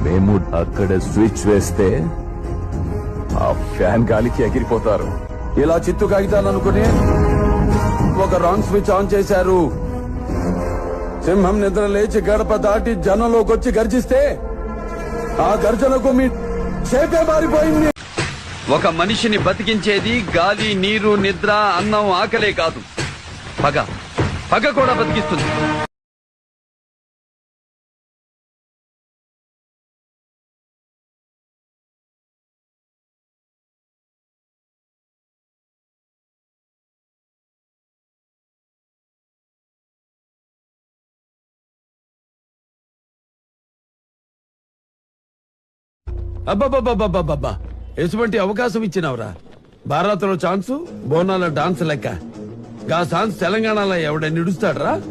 మేము అక్కడ స్విచ్ వేస్తే ఆ ఫ్యాన్ గాలికి ఎగిరిపోతారు. ఇలా చిత్తు కాగితాలనుకుని ఒక రాంగ్ స్విచ్ ఆన్ చేశారు. సింహం నిద్ర లేచి గడప దాటి జనంలోకి వచ్చి గర్జిస్తే ఆ గర్జనకు మీ చేపే మారిపోయింది. ఒక మనిషిని బతికించేది గాలి నీరు నిద్ర అన్నం ఆకలే కాదు. పగ. పగ కూడా బతికిస్తుంది. అబ్బబ్బబ్బబ్బబ్బబ్బా. ఎటువంటి అవకాశం ఇచ్చినవరా. భారత్లో ఛాన్సు బోనాల డాన్స్ లెక్క. గా ఛాన్స్ తెలంగాణలో ఎవడ నిడుస్తాడరా?